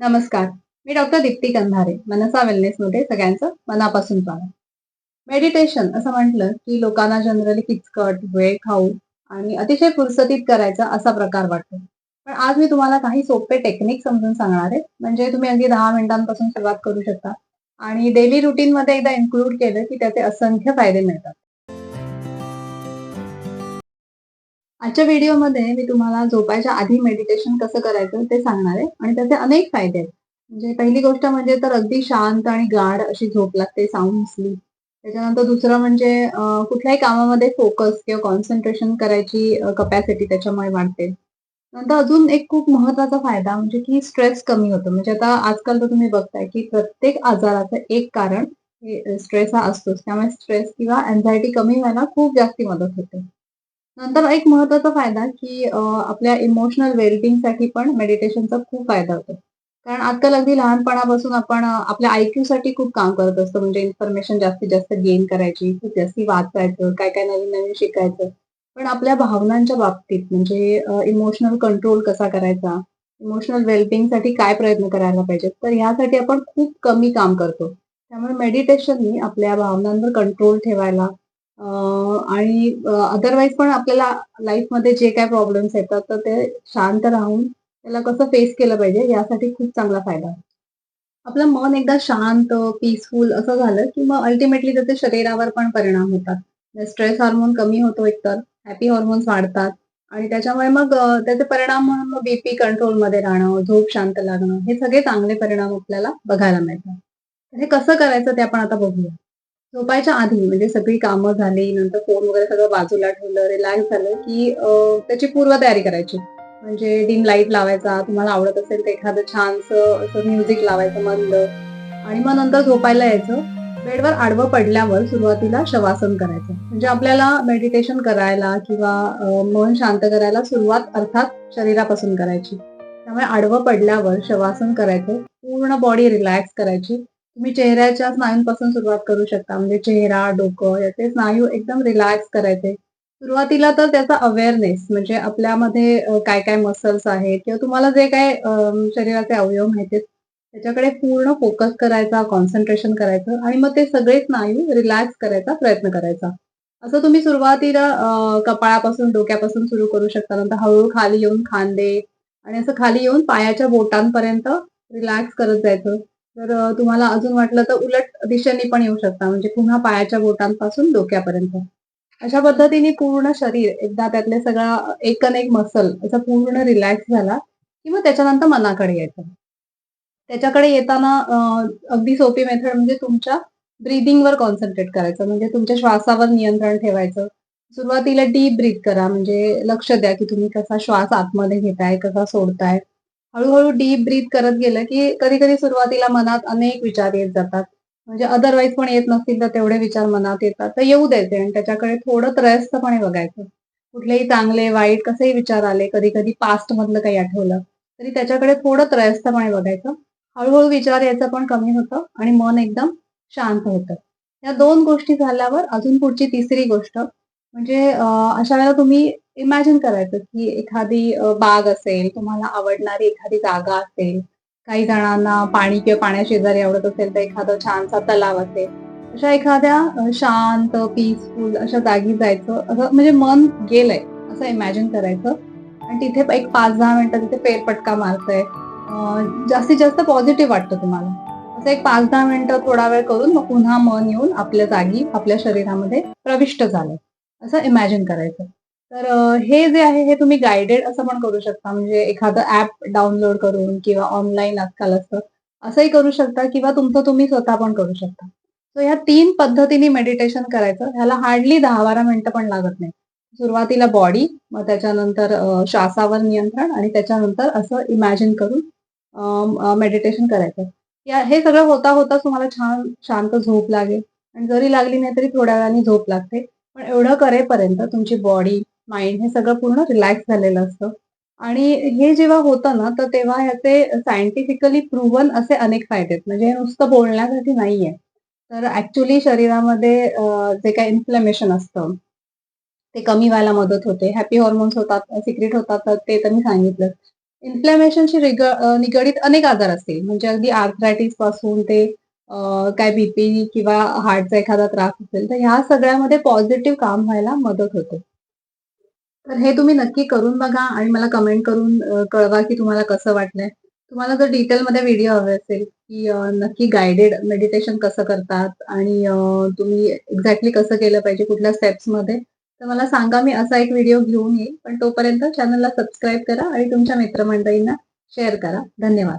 नमस्कार. मी doctor Deepti Kandhare Manasa wellness मध्ये सगळ्यांचं मनापासून स्वागत. मेडिटेशन असं म्हटलं की लोकांना जनरली किचकट वेळ खाऊ आणि अतिशय फुरसतीत करायचा असा प्रकार वाटतो. पण आज मी तुम्हाला काही सोपे टेक्निक समजून सांगणार आहे. म्हणजे तुम्ही अगदी दहा मिनिटांपासून सुरुवात करू शकता. आणि डेली रुटीन मध्ये एकदा इन्क्लूड केलं की त्याचे असंख्य फायदे मिळतात. आजच्या व्हिडिओमध्ये मी तुम्हाला झोपायच्या आधी मेडिटेशन कसं करायचं ते सांगणार आहे. आणि त्याचे अनेक फायदे आहेत. म्हणजे पहिली गोष्ट म्हणजे तर अगदी शांत आणि गाढ अशी झोप लागते साऊंड स्लीप त्याच्यानंतर दुसरं म्हणजे कुठल्याही कामामध्ये फोकस किंवा कॉन्सन्ट्रेशन करायची कपॅसिटी त्याच्यामुळे वाढते. नंतर अजून एक खूप महत्त्वाचा फायदा म्हणजे की स्ट्रेस कमी होतो. म्हणजे आता आजकाल तर तुम्ही बघताय की प्रत्येक आजाराचं एक कारण हे स्ट्रेस हा असतोच. त्यामुळे स्ट्रेस किंवा अँझायटी कमी व्हायला खूप जास्ती मदत होते. नंतर एक महत्त्वाचा फायदा की आपल्या इमोशनल वेलबिंगसाठी पण मेडिटेशनचा खूप फायदा होतो. कारण आजकाल अगदी लहानपणापासून आपण आपल्या आयक्यू साठी खूप काम करत असतो. म्हणजे इन्फॉर्मेशन जास्तीत जास्त गेन करायची खूप जास्ती वाचायचं काय काय नवीन नवीन शिकायचं. पण आपल्या भावनांच्या बाबतीत म्हणजे इमोशनल कंट्रोल कसा करायचा इमोशनल वेलबिंगसाठी काय प्रयत्न करायला पाहिजेत तर ह्यासाठी आपण खूप कमी काम करतो. त्यामुळे मेडिटेशननी आपल्या भावनांवर कंट्रोल ठेवायला आणि अदरवाईज पण आपल्याला लाईफमध्ये जे काय प्रॉब्लेम्स येतात तर ते शांत राहून त्याला कसं फेस केलं पाहिजे यासाठी खूप चांगला फायदा होतो. आपलं मन एकदा शांत पीसफुल असं झालं की मग अल्टिमेटली त्याचे शरीरावर पण परिणाम होतात. म्हणजे स्ट्रेस हार्मोन कमी होतो एकतर हॅपी हॉर्मोन्स वाढतात आणि त्याच्यामुळे मग त्याचे परिणाम म्हणून मग बीपी कंट्रोलमध्ये राहणं झोप शांत लागणं हे सगळे चांगले परिणाम आपल्याला बघायला मिळतात. हे कसं करायचं ते आपण आता बघूया. झोपायच्या आधी म्हणजे सगळी कामं झाली, नंतर फोन वगैरे सगळं बाजूला ठेवलं, रिलॅक्स झालं, की त्याची पूर्व तयारी करायची. म्हणजे डिम लाइट लावायचा, तुम्हाला आवडत असेल तर एखादं छानसं असं म्युझिक लावायचं मंद आणि मग नंतर झोपायला यायचं. बेडवर आडवं पडल्यावर सुरुवातीला शवासन करायचं. म्हणजे आपल्याला मेडिटेशन करायला किंवा मन शांत करायला सुरुवात अर्थात शरीरापासून करायची. त्यामुळे आडवं पडल्यावर शवासन करायचं. पूर्ण बॉडी रिलॅक्स करायची. तुम्ही चेहऱ्याच्या स्नायूंपासून सुरुवात करू शकता. म्हणजे चेहरा, डोकं याचे स्नायू एकदम रिलॅक्स करायचे. सुरुवातीला तर त्याचा अवेअरनेस म्हणजे आपल्यामध्ये काय-काय मसल्स आहेत किंवा तुम्हाला जे काय शरीराचे अवयव माहिती आहेत, त्याच्याकडे पूर्ण फोकस करायचा, कॉन्सन्ट्रेशन करायचं आणि मग ते सगळे स्नायू रिलॅक्स करायचा प्रयत्न करायचा. असं तुम्ही सुरुवातीला कपाळापासून, डोक्यापासून सुरू करू शकता. नंतर हळूहळू खाली येऊन खांदे आणि असं खाली येऊन पायाच्या बोटांपर्यंत रिलॅक्स करत जायचं. तर तुम्हाला अजून वाटलं तर उलट दिशेने पण येऊ शकता. म्हणजे पुन्हा पायाच्या बोटांपासून डोक्यापर्यंत. अशा पद्धतीने पूर्ण शरीर एकदा त्यातले सगळा एक अन एक मसल असा पूर्ण रिलॅक्स झाला, की मग त्याच्यानंतर मनाकडे यायचं. त्याच्याकडे येताना अगदी सोपी मेथड म्हणजे तुमच्या ब्रीदिंगवर कॉन्सन्ट्रेट करायचं. म्हणजे तुमच्या श्वासावर नियंत्रण ठेवायचं. सुरुवातीला डीप ब्रीथ करा. म्हणजे लक्ष द्या, की तुम्ही कसा श्वास आतमध्ये घेताय, कसा सोडताय. हळूहळू डीप ब्रीथ करत गेलं, की कधी-कधी सुरुवातीला मनात अनेक विचार येत जातात. म्हणजे अदरवाईज पण येत नसतील तर तेवढे विचार मनात येतात. तर येऊ द्यायचे आणि त्याच्याकडे थोडं त्रयस्थपणे बघायचं. कुठलेही चांगले, वाईट कसेही विचार आले, कधी-कधी पास्ट मधलं काही आठवलं, तरी त्याच्याकडे थोडं त्रयस्थपणे बघायचं. हळूहळू विचार यायचं पण कमी होतं आणि मन एकदम शांत होतं. या दोन गोष्टी झाल्यावर अजून पुढची तिसरी गोष्ट म्हणजे अशा वेळेला तुम्ही इमॅजिन करायचं, की एखादी बाग असेल, तुम्हाला आवडणारी एखादी जागा असेल, काही जणांना पाणी किंवा पाण्याशेजारी आवडत असेल, तर एखादा छानसा तलाव असेल. अशा एखाद्या शांत, पीसफुल अशा जागी जायचं. असं म्हणजे मन गेलंय असं इमॅजिन करायचं आणि तिथे एक 5-10 मिनिटं तिथे फेरपटका मारतंय जास्तीत जास्त पॉझिटिव्ह वाटतं तुम्हाला. असं एक 5-10 मिनिटं थोडा वेळ करून मग पुन्हा मन येऊन आपल्या जागी, आपल्या शरीरामध्ये प्रविष्ट झालंय. असं इमॅजिन करायचं. तर हे जे आहे हे तुम्ही गाइडेड असं पण करू शकता. म्हणजे एखादं ऍप डाउनलोड करून किंवा ऑनलाईन आजकाल असतं. असंही करू शकता किंवा तुमचं तुम्ही स्वतः पण करू शकता. सो ह्या तीन पद्धतीने मेडिटेशन करायचं. ह्याला हार्डली दहा बारा मिनिटं पण लागत नाही. सुरुवातीला बॉडी, मग त्याच्यानंतर श्वासावर नियंत्रण आणि त्याच्यानंतर असं इमॅजिन करून मेडिटेशन करायचं. या हे सगळं होता होता तुम्हाला छान शांत झोप लागेल आणि जरी लागली नाही तरी थोड्या वेळाने झोप लागते. पण एवढं करेपर्यंत तुमची बॉडी, माइंड हे सगळं पूर्ण रिलॅक्स झालेलं असतं. आणि हे जेव्हा होतं ना, तर तेव्हा ह्याचे सायंटिफिकली प्रूव्हन असे अनेक फायदे आहेत. म्हणजे हे नुसतं बोलण्यासाठी नाहीये. तर ऍक्च्युली शरीरामध्ये जे काही इन्फ्लेमेशन असतं, ते कमी व्हायला मदत होते. हॅपी हॉर्मोन्स होतात, सिक्रेट होतात, तर ते तर मी सांगितलं इन्फ्लॅमेशनशी रिग निगडीत अनेक आजार असतील. म्हणजे अगदी आर्थरायटिसपासून ते काय बीपी किंवा हार्टचा एखादा त्रास असेल, तर ह्या सगळ्यामध्ये पॉझिटिव्ह काम व्हायला मदत होते. तर हे तुम्ही नक्की करून बघा आणि मला कमेंट करून कळवा की तुम्हाला कसं वाटलंय. तुम्हाला जर डिटेलमध्ये व्हिडिओ हवे असेल, की नक्की गायडेड मेडिटेशन कसं करतात आणि तुम्ही एक्झॅक्टली कसं केलं पाहिजे, कुठल्या स्टेप्समध्ये, तर मला सांगा. मी असा एक व्हिडिओ घेऊन येईल पण तोपर्यंत चॅनलला सबस्क्राईब करा आणि तुमच्या मित्रमंडळींना शेअर करा. धन्यवाद.